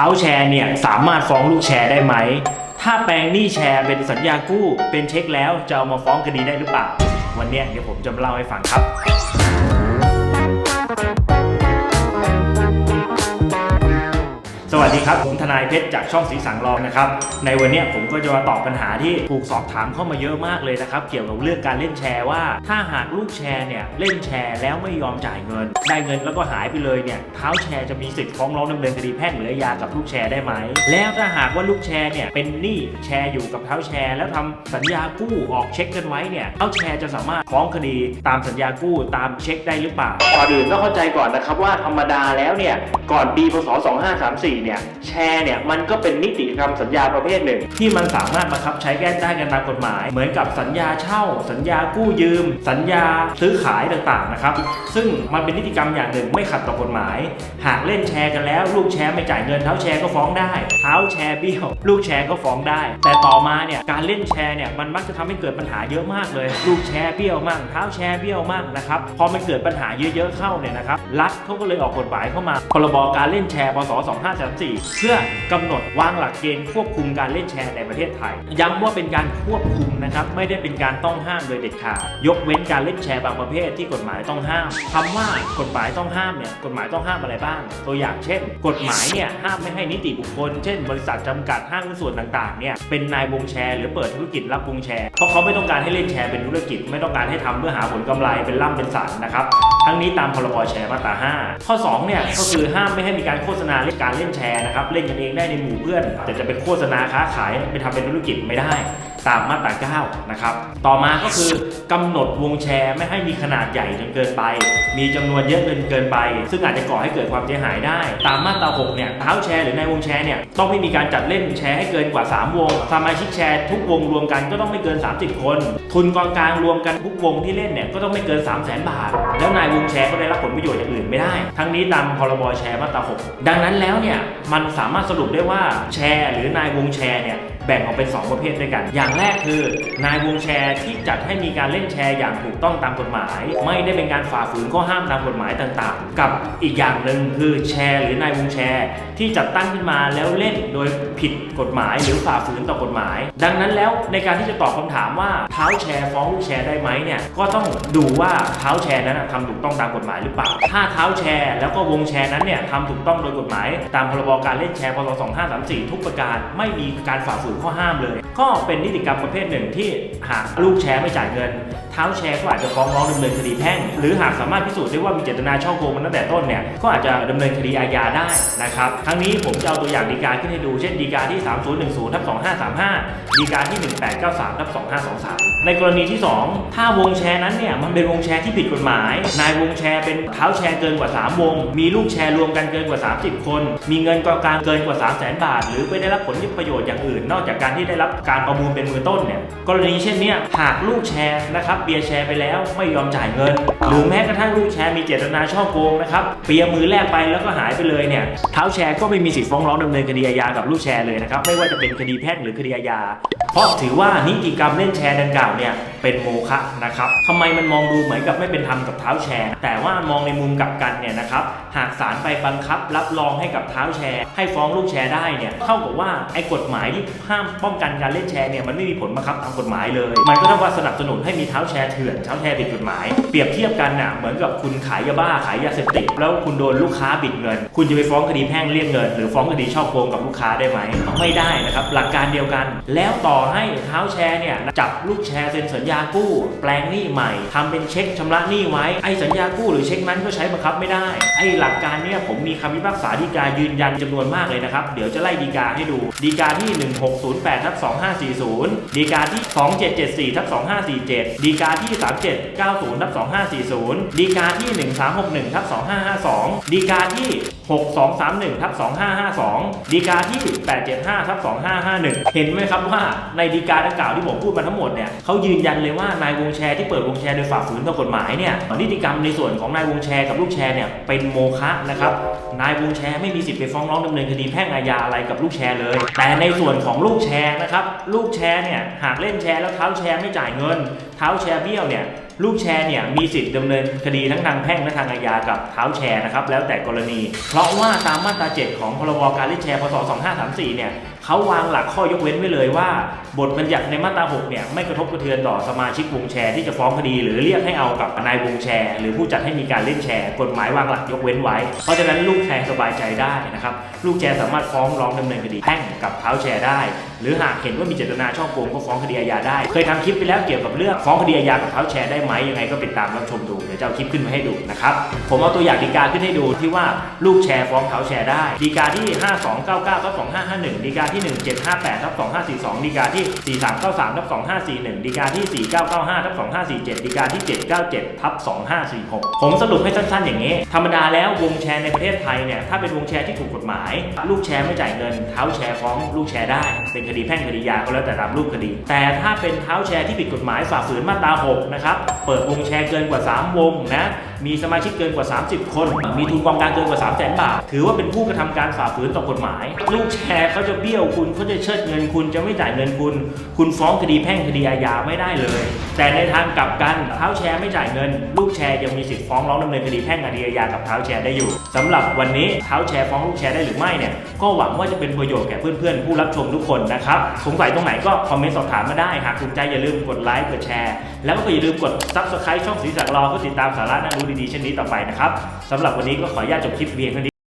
ท้าแชร์เนี่ยสามารถฟ้องลูกแชร์ได้ไหม ถ้าแปลงหนี้แชร์เป็นสัญญากู้เป็นเช็คแล้วจะเอามาฟ้องคดีได้หรือเปล่า วันนี้เดี๋ยวผมจะมาเล่าให้ฟังครับ วัสดีครับ ผมทนายเพชรจากช่องสีสังรองนะครับ ในวันนี้ผมก็จะมาตอบปัญหาที่ถูกสอบถามเข้ามาเยอะมากเลยนะครับ เกี่ยวกับเรื่องการเล่นแชร์ว่า ถ้าหากลูกแชร์เนี่ยเล่นแชร์แล้วไม่ยอมจ่ายเงิน ได้เงินแล้วก็หายไปเลยเนี่ยเท้าแชร์จะมีสิทธิ์ฟ้องร้องดำเนินคดีแพ่งหรืออาญากับลูกแชร์ได้ไหม แล้วถ้าหากว่าลูกแชร์เนี่ยเป็นหนี้แชร์อยู่กับเท้าแชร์ แล้วทำสัญญากู้ออกเช็คกันไว้เนี่ยเท้าแชร์จะสามารถฟ้องคดีตามสัญญากู้ตามเช็คได้หรือเปล่าก่อนอื่นต้องเข้าใจก่อนนะครับว่าธรรมดาแล้วเนี่ยก่อนปีพศ2534เนี่ยแชร์เนี่ยมันก็เป็นนิติกรรมสัญญาประเภทหนึ่ง ที่มันสามารถบังคับใช้แก้ได้กันตามกฎหมาย เหมือนกับสัญญาเช่า สัญญากู้ยืม สัญญาซื้อขายต่างๆนะครับซึ่งมันเป็นนิติกรรมอย่างหนึ่งไม่ขัดต่อกฎหมาย หากเล่นแชร์กันแล้ว ลูกแชร์ไม่จ่ายเงินเท้าแชร์ก็ฟ้องได้ เท้าแชร์เบี้ยวลูกแชร์ก็ฟ้องได้ แต่ต่อมาเนี่ยการเล่นแชร์เนี่ยมันมักจะทำให้เกิดปัญหาเยอะมากเลย ลูกแชร์เบี้ยวมั่งเท้าแชร์เบี้ยวมั่งนะครับพอมันเกิดปัญหาเยอะๆเข้าเนี่ยนะครับรัฐเขาก็เลยออกกฎหมายเข้ามาพรบการเล่นแชร์พศ24 เพื่อกำหนดวางหลักเกณฑ์ควบคุมการเล่นแชร์ในประเทศไทย ย้ำว่าเป็นการควบคุมนะครับไม่ได้เป็นการต้องห้ามโดยเด็ดขาดยกเว้นการเล่นแชร์บางประเภทที่กฎหมายต้องห้ามคำว่ากฎหมายต้องห้ามเนี่ยกฎหมายต้องห้ามอะไรบ้าง ตัวอย่างเช่น กฎหมายเนี่ยห้ามไม่ให้นิติบุคคล เช่น บริษัทจำกัดห้างหุ้นส่วนต่างๆเนี่ยเป็นนายวงแชร์หรือเปิดธุรกิจรับวงแชร์เพราะเขาไม่ต้องการให้เล่นแชร์เป็นธุรกิจ ไม่ต้องการให้ทำเพื่อหาผลกำไรเป็นล่ำเป็นสันนะครับทั้งนี้ตามพรบแชร์มาตรา 5 ข้อ2เนี่ยก็คือห้ามไม่ให้มีการโฆษณาเล่นการเล่นแชร์นะครับเล่นกันเองได้ในหมู่เพื่อนแต่จะไปโฆษณาค้าขายไปทำเป็นธุรกิจไม่ได้ ตามมาตรา9นะครับ ต่อมาก็คือกำหนดวงแชร์ไม่ให้มีขนาดใหญ่จนเกินไป มีจำนวนเยอะเกินเกินไป ซึ่งอาจจะก่อให้เกิดความเสียหายได้ ตามมาตรา6เนี่ยเท้าแชร์หรือในวงแชร์เนี่ยต้องไม่มีการจัดเล่นแชร์ให้เกินกว่า 3 วง สมาชิกแชร์ทุกวงรวมกันก็ต้องไม่เกิน 30 คน ทุนกองกลางรวมกันทุกวงที่เล่นเนี่ยก็ต้องไม่เกิน 3 0 0 0 0 0บาท แล้วนายวงแชร์ก็ได้รับผลประโยชน์อย่างอื่นไม่ได้ ทั้งนี้ตามพรบแชร์มาตรา6ดังนั้นแล้วเนี่ยมันสามารถสรุปได้ว่าแชร์ หรือนายวงแชร์เนี่ย แบ่งออกเป็น 2 ประเภทด้วยกัน อย่างแรกคือ นายวงแชร์ที่จัดให้มีการเล่นแชร์อย่างถูกต้องตามกฎหมาย ไม่ได้เป็นการฝ่าฝืนข้อห้ามตามกฎหมายต่างๆ กับอีกอย่างหนึ่งคือแชร์หรือนายวงแชร์ ที่จัดตั้งขึ้นมาแล้วเล่นโดยผิดกฎหมาย หรือฝ่าฝืนต่อกฎหมาย ดังนั้นแล้วในการที่จะตอบคำถามว่าเท้าแชร์ฟ้องลูกแชร์ได้ไหมเนี่ยก็ต้องดูว่าเท้าแชร์นั้นนะทำถูกต้องตามกฎหมายหรือเปล่า ถ้าเท้าแชร์แล้วก็วงแชร์นั้นเนี่ยทำถูกต้องโดยกฎหมาย ตามพรบการเล่นแชร์พศ2534 ทุกประการไม่มีการฝ่าฝืนข้อห้ามเลย ก็เป็นนิติกรรมประเภทหนึ่งที่หากลูกแชร์ไม่จ่ายเงิน ท้าแชร์ก็อาจจะฟ้องร้องดำเนินคดีแพ่ง หรือหากสามารถพิสูจน์ได้ว่ามีเจตนาช่อโกงมันตั้งแต่ต้นเนี่ยก็อาจจะดำเนินคดีอาญาได้นะครับทั้งนี้ผมจะเอาตัวอย่างดีกาขึ้นให้ดูเช่นดีกาที่ 3010ทับ2535ดีกาที่ 1893ทับ2523 ในกรณีที่ 2 ถ้าวงแชร์นั้นเนี่ยมันเป็นวงแชร์ที่ผิดกฎหมาย นายวงแชร์เป็นเท้าแชร์เกินกว่า 3 วง มีลูกแชร์รวมกันเกินกว่า 30 คน มีเงินกองกลางเกินกว่า 3 0 0 0 0 0บาท หรือไปได้รับผลประโยชน์อย่างอื่น นอกจากการที่ได้รับการประมูลเป็นมือต้นเนี่ยกรณีเช่นเนี้ยหากลูกแชร์นะครับเปียร์แชร์ไปแล้วไม่ยอมจ่ายเงิน หรือแม้กระทั่งลูกแชร์มีเจตนาช่อโกงนะครับเปียร์มือแรกไปแล้วก็หายไปเลยเนี่ยเท้าแชร์ก็ไม่มีสิทธิ์ฟ้องร้องดำเนินคดีอาญากับลูกแชร์เลยนะครับไม่ว่าจะเป็นคดีแพ่งหรือคดีอาญา เพราะถือว่านิติกรรมเล่นแชร์ดังกล่าวเนี่ยเป็นโมฆะนะครับทำไมมันมองดูเหมือนกับไม่เป็นธรรมกับเท้าแชร์ แต่ว่ามองในมุมกลับกันเนี่ยนะครับ หากศาลไปบังคับ รับรองให้กับเท้าแชร์ ให้ฟ้องลูกแชร์ได้เนี่ย เท่ากับว่าไอ้กฎหมายที่ห้ามป้องกันการเล่นแชร์เนี่ยมันไม่มีผลบังคับตามกฎหมายเลย มันก็เท่ากับสนับสนุนให้มีเท้าแชร์เถื่อนเท้าแชร์ผิดกฎหมาย เปรียบเทียบกันน่ะเหมือนกับคุณขายยาบ้าขายยาเสพติดแล้วคุณโดนลูกค้าบิดเงิน คุณจะไปฟ้องคดีแพ่งเรียกเงิน หรือฟ้องคดีช่อโกงกับลูกค้าได้ไหมไม่ได้นะครับหลักการเดียวกัน แล้วต่ออให้เท้าแชร์เนี่ยจับลูกแชร์เซ็นสัญญากู้ แปลงหนี้ใหม่ทำเป็นเช็คชำระหนี้ไว้ไอ้สัญญากู้หรือเช็คนั้นก็ใช้บังคับไม่ได้ไอ้หลักการเนี่ยผมมีคำพิพากษาฎีกายืนยันจำนวนมากเลยนะครับ เดี๋ยวจะไล่ฎีกาให้ดูฎีกาที่ 1608ทับ2540ฎีกาที่ 2774ทับ2547ฎีกาที่ 3790ทับ2540ฎีกาที่ 1361ทับ2552ฎีกาที่ 6231ทับ2552ฎีกาที่ 875ทับ2551 เห็นไหมครับว่าในดีกาดังกล่าวที่ผมพูดมาทั้งหมดเนี่ยเขายืนยันเลยว่า นายวงแชร์ที่เปิดวงแชร์โดยฝ่าฝืนต่อกฎหมายเนี่ยนิติกรรมในส่วนของนายวงแชร์กับลูกแชร์เนี่ยเป็นโมฆะนะครับนายวงแชร์ไม่มีสิทธิ์ไปฟ้องร้องดำเนินคดีแพ่งอาญาอะไรกับลูกแชร์เลย แต่ในส่วนของลูกแชร์นะครับลูกแชร์เนี่ยหากเล่นแชร์แล้วเท้าแชร์ไม่จ่ายเงิน เท้าแชร์เบี้ยวเนี่ย ลูกแชร์เนี่ยมีสิทธิ์ดำเนินคดีทั้งทางแพ่งและทางอาญากับเท้าแชร์นะครับแล้วแต่กรณี เพราะว่าตามมาตรา 7 ของพรบการเล่นแชร์พศ 2534 เนี่ยเขาวางหลักข้อยกเว้นไว้เลยว่า บทบัญญัติในมาตรา 6 เนี่ยไม่กระทบกระเทือนต่อสมาชิกวงแชร์ที่จะฟ้องคดี หรือเรียกให้เอากับนายวงแชร์ หรือผู้จัดให้มีการเล่นแชร์ กฎหมายวางหลักยกเว้นไว้ เพราะฉะนั้นลูกแชร์สบายใจได้นะครับลูกแชร์สามารถฟ้องร้องดำเนินคดีแพ่งกับเท้าแชร์ได้ หรือหากเห็นว่ามีเจตนาช่อโกงก็ฟ้องคดีอาญาได้ เคยทำคลิปไปแล้วเกี่ยวกับเรื่องฟ้องคดีอาญากับเท้าแชร์ได้ไหมยังไงก็ติดตามรับชมดูเดี๋ยวจะเอาคลิปขึ้นมาให้ดูนะครับผมเอาตัวอย่างดีกาขึ้นให้ดูที่ว่าลูกแชร์ฟ้องเท้าแชร์ได้ดีกาที่ 5299ทับ2551ดีกาที่ 1758ทับ2542ดีกาที่ 4393ทับ2541ดีกาที่ 4995ทับ2547ดีกาที่ 797ทับ2546 ผมสรุปให้สั้นๆ อย่างนี้ ธรรมดาแล้ววงแชร์ในประเทศไทยเนี่ยถ้าเป็นวงแชร์ที่ถูกกฎหมาย ลูกแชร์ไม่จ่ายเงินเท้าแชร์ฟ้องลูกแชร์ได้เป็นคดีแพ่งคดียาก็แล้วแต่ตามรูปคดี แต่ถ้าเป็นเท้าแชร์ที่ผิดกฎหมายฝ่าฝืนมาตรา6นะครับเปิดวงแชร์เกินกว่า 3 วงนะ มีสมาชิกเกินกว่า 30 คน มีทุนกองกลางเกินกว่า 3 0 0 0 0 0 บาท ถือว่าเป็นผู้กระทำการฝ่าฝืนต่อกฎหมาย ลูกแชร์เขาจะเบี้ยวคุณเขาจะเชิดเงินคุณจะไม่จ่ายเงินคุณ คุณฟ้องคดีแพ่งคดีอาญาไม่ได้เลย แต่ในทางกลับกันเท้าแชร์ไม่จ่ายเงิน ลูกแชร์ยังมีสิทธิ์ฟ้องร้องดำเนินคดีแพ่งคดีอาญากับเท้าแชร์ได้อยู่สำหรับวันนี้เท้าแชร์ฟ้องลูกแชร์ได้หรือไม่เนี่ยก็หวังว่าจะเป็นประโยชน์แก่เพื่อนๆผู้รับชมทุกคนนะครับสงสัยตรงไหนก็คอมเมนต์สอบถามมาได้หากถูกใจอย่าลืมกดไลค์กดแชร์ แล้วก็อย่าลืมกด Subscribe ช่องสีสักรอเพื่อติดตามสาระน่ารู้ดีๆเช่นนี้ต่อไปนะครับสำหรับวันนี้ก็ขออนุญาตจบคลิปเพียงเท่านี้